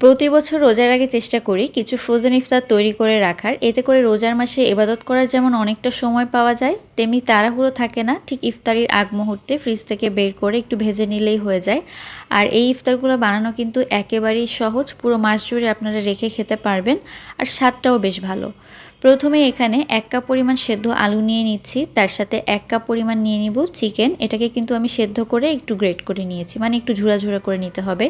প্রতি বছর রোজার আগে চেষ্টা করি কিছু ফ্রোজেন ইফতার তৈরি করে রাখার। এতে করে রোজার মাসে এবাদত করার যেমন অনেকটা সময় পাওয়া যায়, তেমনি তাড়াহুড়ো থাকে না। ঠিক ইফতারির আগ মুহূর্তে ফ্রিজ থেকে বের করে একটু ভেজে নিলেই হয়ে যায়। আর এই ইফতারগুলো বানানো কিন্তু একেবারেই সহজ, পুরো মাস জুড়ে আপনারা রেখে খেতে পারবেন আর স্বাদটাও বেশ ভালো। প্রথমে এখানে এক কাপ পরিমাণ সেদ্ধ আলু নিয়ে নিচ্ছি, তার সাথে এক কাপ পরিমাণ নিয়ে নিব চিকেন। এটাকে কিন্তু আমি সেদ্ধ করে একটু গ্রেট করে নিয়েছি মানে একটু ঝুড়া ঝুড়া করে নিতে হবে।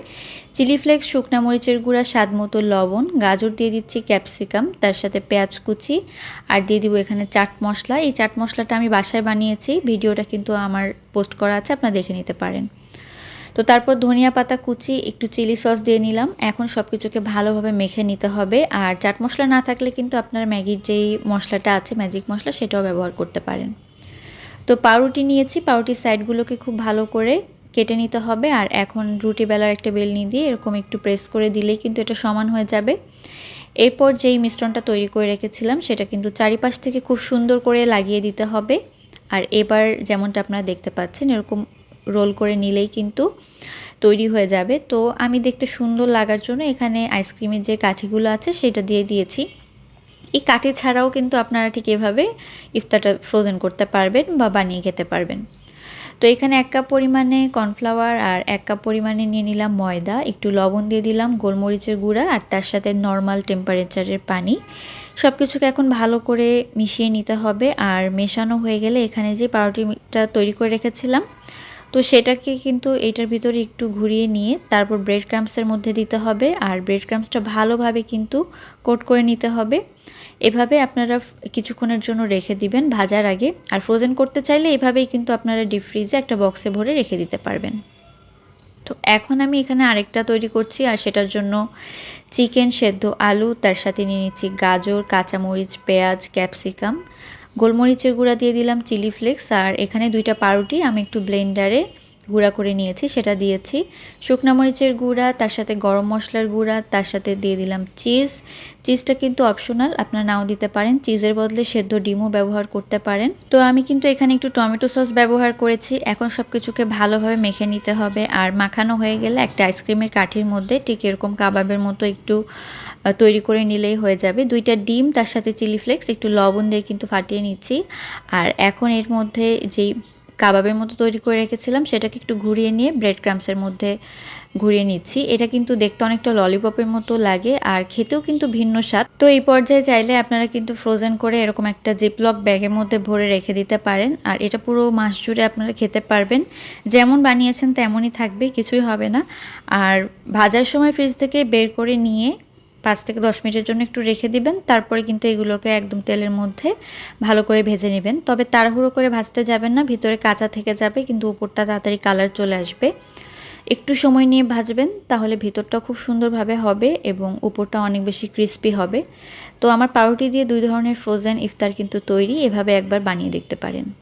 চিলি ফ্লেক্স, শুকনা মরিচের গুঁড়া, স্বাদ মতো লবণ, গাজর দিয়ে দিচ্ছি ক্যাপসিকাম, তার সাথে পেঁয়াজ কুচি, আর দিয়ে দিব এখানে চাট মশলা। এই চাট মশলাটা আমি বাসায় বানিয়েছি, ভিডিওটা কিন্তু আমার পোস্ট করা আছে, আপনারা দেখে নিতে পারেন। তো তারপর ধনিয়া পাতা কুচি, একটু চিলি সস দিয়ে নিলাম। এখন সব কিছুকে ভালোভাবে মেখে নিতে হবে, আর চাট মশলা না থাকলে কিন্তু আপনার ম্যাগির যেই মশলাটা আছে, ম্যাজিক মশলা, সেটাও ব্যবহার করতে পারেন। তো পাউরুটি নিয়েছি, পাউরুটির সাইডগুলোকে খুব ভালো করে কেটে নিতে হবে আর এখন রুটি বেলার একটা বেলনি দিয়ে এরকম একটু প্রেস করে দিলেই কিন্তু এটা সমান হয়ে যাবে। এরপর যেই মিশ্রণটা তৈরি করে রেখেছিলাম সেটা কিন্তু চারিপাশ থেকে খুব সুন্দর করে লাগিয়ে দিতে হবে। আর এবার যেমনটা আপনারা দেখতে পাচ্ছেন এরকম রোল করে নিলেই কিন্তু তৈরি হয়ে যাবে। তো আমি দেখতে সুন্দর লাগার জন্য এখানে আইসক্রিমের যে কাঠিগুলো আছে সেটা দিয়ে দিয়েছি। এই কাঠি ছাড়াও কিন্তু আপনারা ঠিক এভাবে ইফতারটা ফ্রোজেন করতে পারবেন বা বানিয়ে খেতে পারবেন। তো এখানে এক কাপ পরিমাণে কর্নফ্লাওয়ার আর এক কাপ পরিমাণে নিয়ে নিলাম ময়দা, একটু লবণ দিয়ে দিলাম গোলমরিচের গুঁড়া আর তার সাথে নর্মাল টেম্পারেচারের পানি। সব কিছুকে এখন ভালো করে মিশিয়ে নিতে হবে আর মেশানো হয়ে গেলে এখানে যে পাউরুটিটা তৈরি করে রেখেছিলাম তো সেটাকে কিন্তু এইটার ভিতরে একটু ঘুরিয়ে নিয়ে তারপর ব্রেড ক্রামসের মধ্যে দিতে হবে। আর ব্রেড ক্রামসটা ভালোভাবে কিন্তু কোট করে নিতে হবে। এভাবে আপনারা কিছুক্ষণের জন্য রেখে দিবেন ভাজার আগে। আর ফ্রোজেন করতে চাইলে এভাবেই কিন্তু আপনারা ডিপ ফ্রিজে একটা বক্সে ভরে রেখে দিতে পারবেন। তো এখন আমি এখানে আরেকটা তৈরি করছি। আর সেটার জন্য চিকেন সেদ্ধ আলু, তার সাথে নিয়ে নিচ্ছি গাজর, কাঁচামরিচ, পেঁয়াজ, ক্যাপসিকাম। গোলমরিচের গুঁড়া দিয়ে দিলাম চিলি ফ্লেক্স আর এখানে দুইটা পাউরুটি আমি একটু ব্লেন্ডারে গুঁড়া করে নিয়েছি, সেটা দিয়েছি। শুকনা মরিচের গুঁড়া, তার সাথে গরম মশলার গুঁড়া, তার সাথে দিয়ে দিলাম চিজ। চিজটা কিন্তু অপশনাল, আপনারা নাও দিতে পারেন। চিজের বদলে সেদ্ধ ডিমও ব্যবহার করতে পারেন। তো আমি কিন্তু এখানে একটু টমেটো সস ব্যবহার করেছি। এখন সব কিছুকে ভালোভাবে মেখে নিতে হবে। আর মাখানো হয়ে গেলে একটা আইসক্রিমের কাঠির মধ্যে ঠিক এরকম কাবাবের মতো একটু তৈরি করে নিলেই হয়ে যাবে। দুইটা ডিম, তার সাথে চিলি ফ্লেক্স, একটু লবণ দিয়ে কিন্তু ফাটিয়ে নিচ্ছি। আর এখন এর মধ্যে যেই কাবাবের মতো তৈরি করে রেখেছিলাম, সেটাকে একটু ঘুরিয়ে নিয়ে ব্রেড ক্রামসের মধ্যে ঘুরিয়ে নিচ্ছি। এটা কিন্তু দেখতে অনেকটা ললিপপের মতো লাগে আর খেতেও কিন্তু ভিন্ন স্বাদ। তো এই পর্যায়ে চাইলে আপনারা কিন্তু ফ্রোজেন করে এরকম একটা জিপলক ব্যাগের মধ্যে ভরে রেখে দিতে পারেন আর এটা পুরো মাস জুড়ে আপনারা খেতে পারবেন। যেমন বানিয়েছেন তেমনই থাকবে, কিছুই হবে না। আর ভাজার সময় ফ্রিজ থেকে বের করে নিয়ে পাঁচ থেকে দশ মিনিটের জন্য একটু রেখে দিবেন। তারপরে কিন্তু এগুলোকে একদম তেলের মধ্যে ভালো করে ভেজে নেবেন। তবে তাড়াহুড়ো করে ভাজতে যাবেন না, ভিতরে কাঁচা থেকে যাবে, কিন্তু উপরটা তাড়াতাড়ি কালার চলে আসবে। একটু সময় নিয়ে ভাজবেন, তাহলে ভিতরটা খুব সুন্দরভাবে হবে এবং উপরটা অনেক বেশি ক্রিস্পি হবে। তো আমার পাউরুটি দিয়ে দুই ধরনের ফ্রোজেন ইফতার কিন্তু তৈরি, এভাবে একবার বানিয়ে দেখতে পারেন।